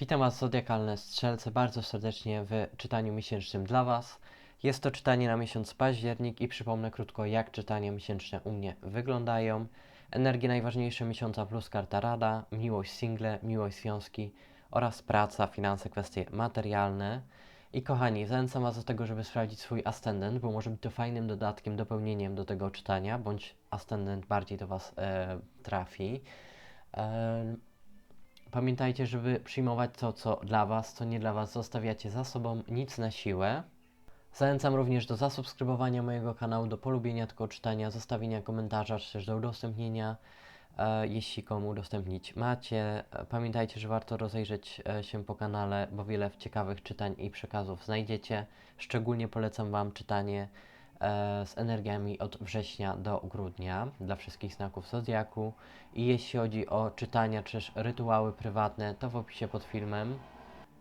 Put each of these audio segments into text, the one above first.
Witam Was zodiakalne strzelce bardzo serdecznie w czytaniu miesięcznym dla Was. Jest to czytanie na miesiąc październik i przypomnę krótko jak czytania miesięczne u mnie wyglądają. Energie najważniejsze miesiąca plus karta rada, miłość single, miłość związki oraz praca, finanse, kwestie materialne. I kochani, zachęcam Was do tego, żeby sprawdzić swój ascendent, bo może być to fajnym dodatkiem, dopełnieniem do tego czytania, bądź ascendent bardziej do Was e, trafi. E, Pamiętajcie, żeby przyjmować to, co dla Was, co nie dla Was, zostawiacie za sobą, nic na siłę. Zachęcam również do zasubskrybowania mojego kanału, do polubienia tego czytania, zostawienia komentarza, czy też do udostępnienia, e, jeśli komu udostępnić macie. E, Pamiętajcie, że warto rozejrzeć e, się po kanale, bo wiele ciekawych czytań i przekazów znajdziecie. Szczególnie polecam Wam czytanie z energiami od września do grudnia dla wszystkich znaków zodiaku. I jeśli chodzi o czytania czy rytuały prywatne, to w opisie pod filmem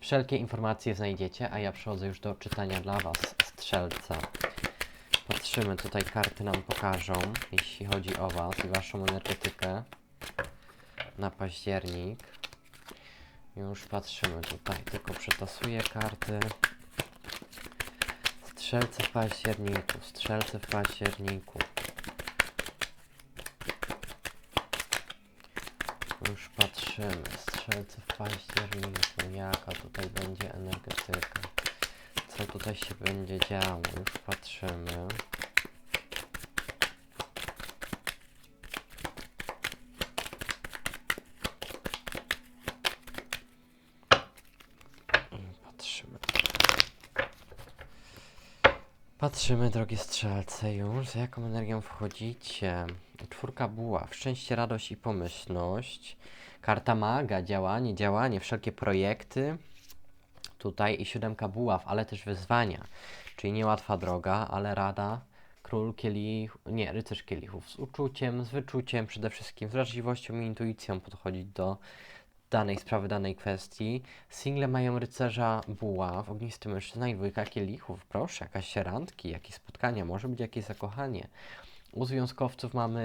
wszelkie informacje znajdziecie, a ja przechodzę już do czytania dla Was, strzelca. Patrzymy, tutaj karty nam pokażą, jeśli chodzi o Was i Waszą energetykę na październik. Już patrzymy tutaj, tylko przetasuję karty. Strzelce w październiku, strzelce w październiku. Już patrzymy, strzelce w październiku, jaka tutaj będzie energetyka. Co tutaj się będzie działo, już patrzymy. I Patrzymy. Patrzymy, drogie strzelce, już z jaką energią wchodzicie. Czwórka buław, szczęście, radość i pomyślność. Karta maga, działanie, działanie, wszelkie projekty. Tutaj i siódemka buław, ale też wyzwania. Czyli niełatwa droga, ale rada. Król kielich, nie, rycerz kielichów. Z uczuciem, z wyczuciem, przede wszystkim z wrażliwością i intuicją podchodzić do danej sprawy, danej kwestii. Single mają rycerza buław, ognisty mężczyzna i dwójka kielichów. Proszę, jakaś randki, jakieś spotkania, może być jakieś zakochanie. U związkowców mamy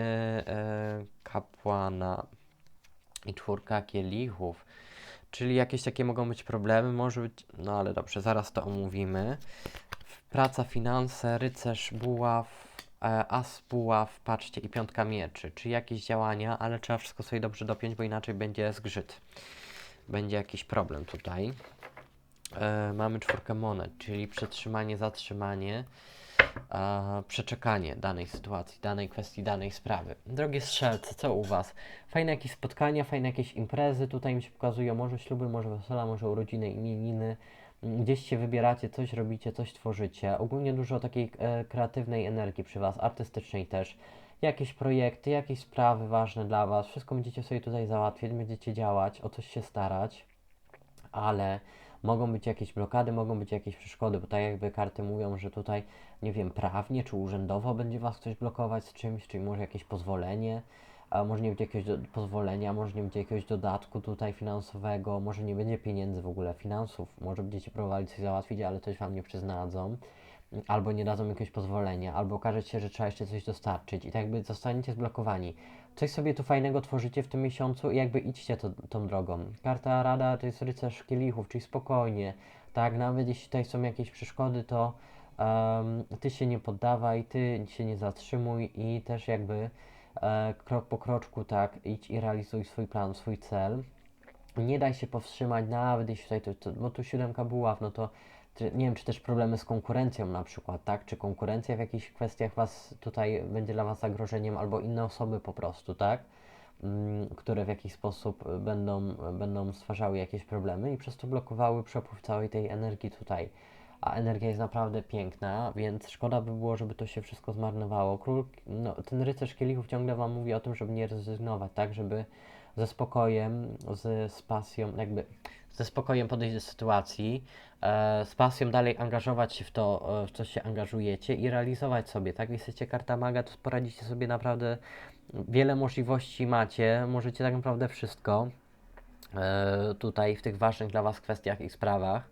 e, kapłana i czwórka kielichów. Czyli jakieś takie mogą być problemy, może być, no ale dobrze, zaraz to omówimy. Praca, finanse, rycerz, buław, as buław, patrzcie, i piątka mieczy. Czy jakieś działania, ale trzeba wszystko sobie dobrze dopiąć, bo inaczej będzie zgrzyt. Będzie jakiś problem tutaj. E, mamy czwórkę monet, czyli przetrzymanie, zatrzymanie, e, przeczekanie danej sytuacji, danej kwestii, danej sprawy. Drogie strzelce, co u Was? Fajne jakieś spotkania, fajne jakieś imprezy, tutaj mi się pokazują, może śluby, może wesela, może urodziny, imieniny. Gdzieś się wybieracie, coś robicie, coś tworzycie. Ogólnie dużo takiej e, kreatywnej energii przy Was, artystycznej też. Jakieś projekty, jakieś sprawy ważne dla Was, wszystko będziecie sobie tutaj załatwiać, będziecie działać, o coś się starać, ale mogą być jakieś blokady, mogą być jakieś przeszkody, bo tak jakby karty mówią, że tutaj, nie wiem, prawnie czy urzędowo będzie Was ktoś blokować z czymś, czyli może jakieś pozwolenie, może nie będzie jakiegoś do, pozwolenia, może nie będzie jakiegoś dodatku tutaj finansowego, może nie będzie pieniędzy w ogóle, finansów, może będziecie próbowali coś załatwić, ale coś Wam nie przyznadzą, albo nie dadzą jakiegoś pozwolenia, albo okaże się, że trzeba jeszcze coś dostarczyć i tak jakby zostaniecie zblokowani. Coś sobie tu fajnego tworzycie w tym miesiącu i jakby idźcie to, tą drogą. Karta rada to jest rycerz kielichów, czyli spokojnie, tak, nawet jeśli tutaj są jakieś przeszkody, to em, ty się nie poddawaj, ty się nie zatrzymuj i też jakby krok po kroczku, tak, idź i realizuj swój plan, swój cel. Nie daj się powstrzymać, nawet jeśli tutaj, to, to, bo tu siódemka buław, no to nie wiem, czy też problemy z konkurencją na przykład, tak? Czy konkurencja w jakichś kwestiach was tutaj będzie dla was zagrożeniem, albo inne osoby po prostu, tak? Mm, które w jakiś sposób będą, będą stwarzały jakieś problemy i przez to blokowały przepływ całej tej energii tutaj. A energia jest naprawdę piękna, więc szkoda by było, żeby to się wszystko zmarnowało. Król, no, ten rycerz kielichów ciągle wam mówi o tym, żeby nie rezygnować, tak? Żeby ze spokojem, z, z pasją, jakby ze spokojem podejść do sytuacji, e, z pasją dalej angażować się w to, e, w co się angażujecie i realizować sobie, tak? Jesteście karta maga, to poradzicie sobie naprawdę, wiele możliwości macie, możecie tak naprawdę wszystko e, tutaj w tych ważnych dla Was kwestiach i sprawach.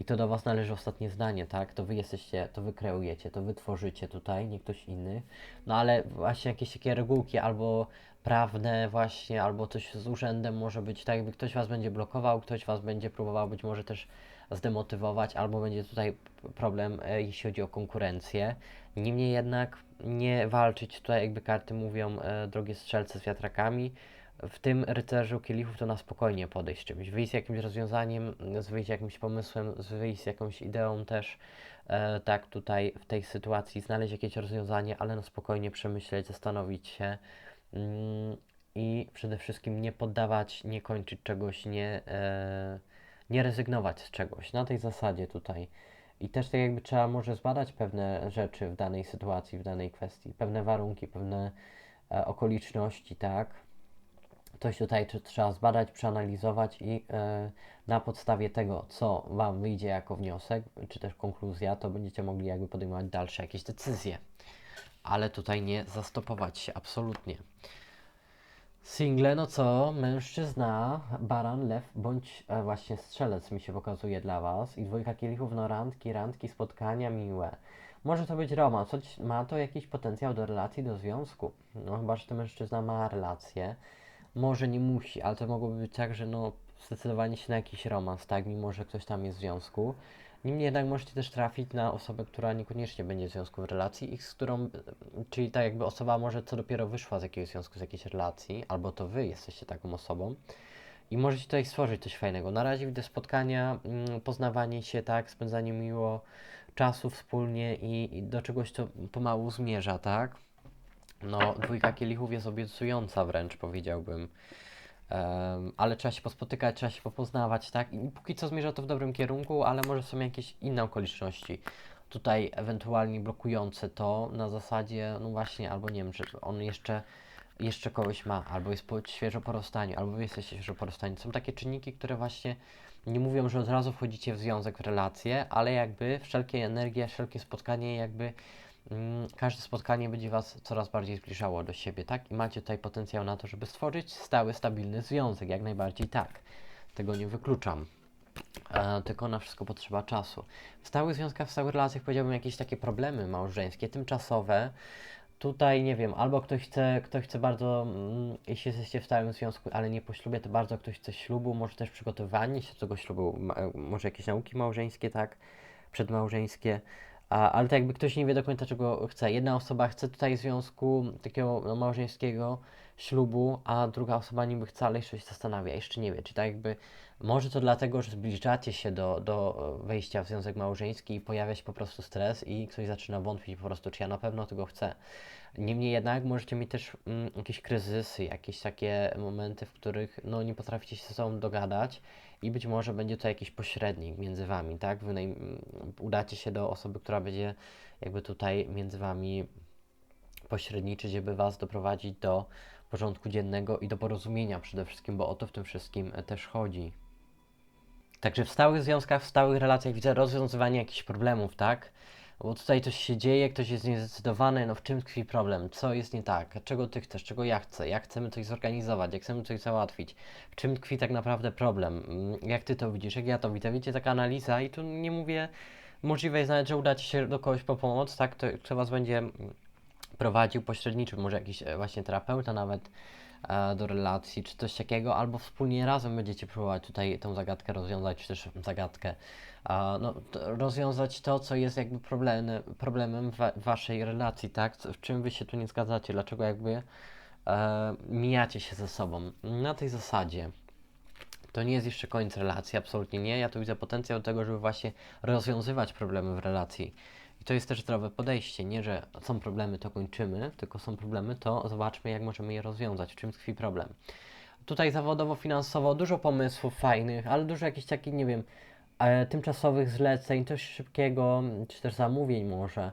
I to do Was należy ostatnie zdanie, tak? To Wy jesteście, to Wy kreujecie, to Wy tworzycie tutaj, nie ktoś inny. No ale właśnie jakieś takie regułki albo prawne właśnie, albo coś z urzędem może być tak, jakby ktoś Was będzie blokował, ktoś Was będzie próbował być może też zdemotywować, albo będzie tutaj problem, e, jeśli chodzi o konkurencję. Niemniej jednak nie walczyć, tutaj jakby karty mówią, e, drogie strzelce z wiatrakami, w tym rycerzu kielichów to na spokojnie podejść z czymś, wyjść z jakimś rozwiązaniem, wyjść z jakimś pomysłem, wyjść z jakąś ideą też, e, tak tutaj w tej sytuacji znaleźć jakieś rozwiązanie, ale na spokojnie przemyśleć, zastanowić się mm, i przede wszystkim nie poddawać, nie kończyć czegoś, nie, e, nie rezygnować z czegoś. Na tej zasadzie tutaj. I też tak jakby trzeba może zbadać pewne rzeczy w danej sytuacji, w danej kwestii, pewne warunki, pewne e, okoliczności, tak? Coś tutaj tr- trzeba zbadać, przeanalizować i e, na podstawie tego, co Wam wyjdzie jako wniosek, czy też konkluzja, to będziecie mogli jakby podejmować dalsze jakieś decyzje. Ale tutaj nie zastopować się, absolutnie. Single, no co? Mężczyzna, baran, lew bądź e, właśnie strzelec mi się pokazuje dla Was. I dwójka kielichów, no randki, randki, spotkania miłe. Może to być romans, choć ma to jakiś potencjał do relacji, do związku. No chyba, że ten mężczyzna ma relację. Może nie musi, ale to mogłoby być tak, że no zdecydowanie się na jakiś romans, tak? Mimo, że ktoś tam jest w związku. Niemniej jednak możecie też trafić na osobę, która niekoniecznie będzie w związku w relacji i z którą, czyli tak jakby osoba może co dopiero wyszła z jakiegoś związku, z jakiejś relacji, albo to wy jesteście taką osobą i możecie tutaj stworzyć coś fajnego. Na razie widzę spotkania, mm, poznawanie się, tak, spędzanie miło czasu wspólnie i, i do czegoś to pomału zmierza, tak? No, dwójka kielichów jest obiecująca wręcz, powiedziałbym. Em, ale trzeba się pospotykać, trzeba się popoznawać, tak? I póki co zmierza to w dobrym kierunku, ale może są jakieś inne okoliczności tutaj ewentualnie blokujące to na zasadzie, no właśnie, albo nie wiem, że on jeszcze, jeszcze kogoś ma, albo jest po, świeżo po rozstaniu, albo wy jesteście świeżo po rozstaniu. Są takie czynniki, które właśnie nie mówią, że od razu wchodzicie w związek, w relację, ale jakby wszelkie energie, wszelkie spotkanie jakby każde spotkanie będzie Was coraz bardziej zbliżało do siebie, tak? I macie tutaj potencjał na to, żeby stworzyć stały, stabilny związek, jak najbardziej tak. Tego nie wykluczam. E, tylko na wszystko potrzeba czasu. W stałych związkach, w stałych relacjach powiedziałbym jakieś takie problemy małżeńskie, tymczasowe. Tutaj nie wiem, albo ktoś chce, ktoś chce bardzo, mm, jeśli jesteście w stałym związku, ale nie po ślubie, to bardzo ktoś chce ślubu, może też przygotowanie się do tego ślubu, ma, może jakieś nauki małżeńskie, tak, przedmałżeńskie. A, ale to jakby ktoś nie wie do końca czego chce. Jedna osoba chce tutaj związku takiego no, małżeńskiego, ślubu, a druga osoba niby chce, ale jeszcze się zastanawia, jeszcze nie wie. Czy tak jakby może to dlatego, że zbliżacie się do, do wejścia w związek małżeński i pojawia się po prostu stres i ktoś zaczyna wątpić po prostu, czy ja na pewno tego chcę. Niemniej jednak możecie mieć też mm, jakieś kryzysy, jakieś takie momenty, w których no, nie potraficie się ze sobą dogadać i być może będzie to jakiś pośrednik między wami, tak? Wy naj... udacie się do osoby, która będzie jakby tutaj między wami pośredniczyć, żeby was doprowadzić do porządku dziennego i do porozumienia przede wszystkim, bo o to w tym wszystkim e, też chodzi. Także w stałych związkach, w stałych relacjach widzę rozwiązywanie jakichś problemów, tak? Bo tutaj coś się dzieje, ktoś jest niezdecydowany, no w czym tkwi problem, co jest nie tak, czego ty chcesz, czego ja chcę, jak chcemy coś zorganizować, jak chcemy coś załatwić, w czym tkwi tak naprawdę problem, Mm, jak ty to widzisz, jak ja to widzę, wiecie, taka analiza i tu nie mówię, możliwe jest nawet, że udacie się do kogoś po pomoc, tak, to, kto was będzie prowadził, pośredniczył, może jakiś e, właśnie terapeuta nawet do relacji, czy coś takiego, albo wspólnie razem będziecie próbować tutaj tą zagadkę rozwiązać, czy też zagadkę, a, no, rozwiązać to, co jest jakby problemem, problemem w wa- waszej relacji, tak? W czym wy się tu nie zgadzacie, dlaczego jakby e, mijacie się ze sobą. Na tej zasadzie. To nie jest jeszcze koniec relacji, absolutnie nie. Ja tu widzę potencjał tego, żeby właśnie rozwiązywać problemy w relacji. I to jest też zdrowe podejście. Nie, że są problemy, to kończymy, tylko są problemy, to zobaczmy, jak możemy je rozwiązać, w czym tkwi problem. Tutaj zawodowo, finansowo dużo pomysłów fajnych, ale dużo jakichś takich, nie wiem, e, tymczasowych zleceń, coś szybkiego, czy też zamówień może.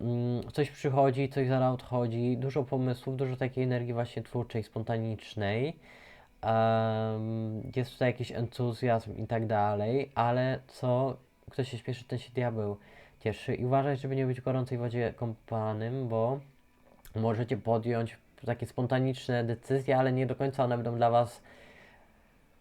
Mm, coś przychodzi, coś zaraz odchodzi, dużo pomysłów, dużo takiej energii właśnie twórczej, spontanicznej. Jest tutaj jakiś entuzjazm i tak dalej, ale co kto się śpieszy, ten się diabeł cieszy. I uważaj, żeby nie być w gorącej wodzie kąpanym, bo możecie podjąć takie spontaniczne decyzje, ale nie do końca one będą dla Was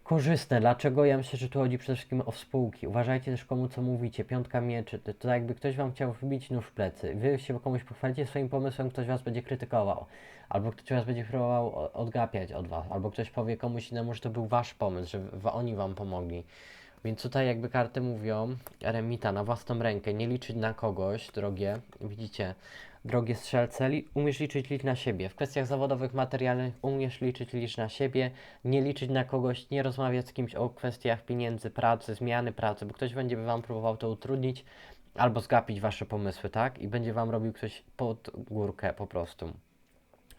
korzystne. Dlaczego? Ja myślę, że tu chodzi przede wszystkim o spółki. Uważajcie też komu co mówicie. Piątka mieczy, to, to jakby ktoś wam chciał wbić nóż w plecy. Wy się komuś pochwalicie swoim pomysłem, ktoś was będzie krytykował. Albo ktoś was będzie próbował odgapiać od was. Albo ktoś powie komuś innemu, że to był wasz pomysł, że oni wam pomogli. Więc tutaj jakby karty mówią, eremita na własną rękę, nie liczyć na kogoś, drogie, widzicie, drogie strzelce, umiesz liczyć licz na siebie. W kwestiach zawodowych, materialnych umiesz liczyć licz na siebie, nie liczyć na kogoś, nie rozmawiać z kimś o kwestiach pieniędzy, pracy, zmiany pracy, bo ktoś będzie wam próbował to utrudnić albo zgapić wasze pomysły, tak? I będzie wam robił coś pod górkę po prostu.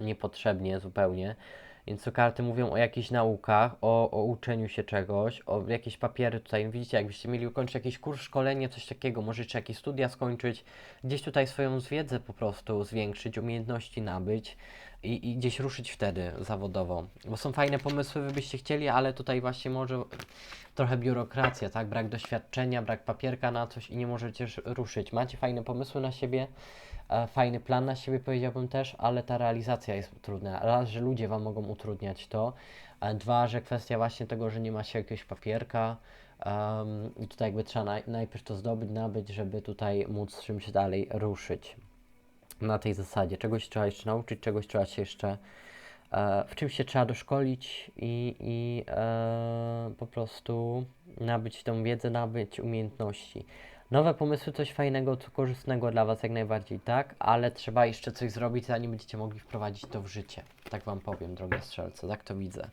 Niepotrzebnie zupełnie. Więc tu karty mówią o jakichś naukach, o, o uczeniu się czegoś, o jakieś papiery tutaj. Widzicie, jakbyście mieli ukończyć jakiś kurs, szkolenie, coś takiego, możecie jakieś studia skończyć, gdzieś tutaj swoją wiedzę po prostu zwiększyć, umiejętności nabyć i, i gdzieś ruszyć wtedy zawodowo. Bo są fajne pomysły, wy byście chcieli, ale tutaj właśnie może trochę biurokracja, tak? Brak doświadczenia, brak papierka na coś i nie możecie sz- ruszyć. Macie fajne pomysły na siebie, fajny plan na siebie powiedziałbym też, ale ta realizacja jest trudna. Raz, że ludzie wam mogą utrudniać to, a dwa, że kwestia właśnie tego, że nie ma się jakiegoś papierka em, i tutaj jakby trzeba naj, najpierw to zdobyć, nabyć, żeby tutaj móc czymś dalej ruszyć. Na tej zasadzie. Czegoś trzeba jeszcze nauczyć, czegoś trzeba się jeszcze e, w czymś się trzeba doszkolić i, i e, po prostu nabyć tą wiedzę, nabyć umiejętności. Nowe pomysły, coś fajnego, co korzystnego dla Was jak najbardziej, tak? Ale trzeba jeszcze coś zrobić, zanim będziecie mogli wprowadzić to w życie. Tak Wam powiem, drogie strzelce, tak to widzę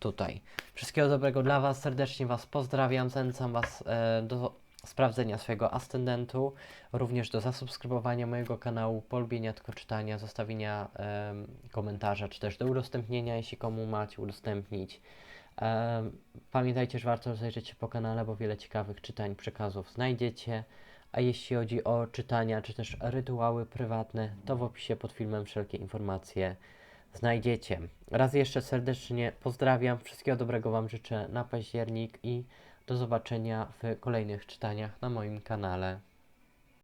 tutaj. Wszystkiego dobrego dla Was, serdecznie Was pozdrawiam, zachęcam Was e, do sprawdzenia swojego ascendentu, również do zasubskrybowania mojego kanału, polubienia tylko czytania, zostawienia em, komentarza, czy też do udostępnienia, jeśli komu macie udostępnić. Pamiętajcie, że warto zajrzeć się po kanale, bo wiele ciekawych czytań, przekazów znajdziecie. A jeśli chodzi o czytania, czy też rytuały prywatne, to w opisie pod filmem wszelkie informacje znajdziecie. Raz jeszcze serdecznie pozdrawiam, wszystkiego dobrego Wam życzę na październik i do zobaczenia w kolejnych czytaniach na moim kanale.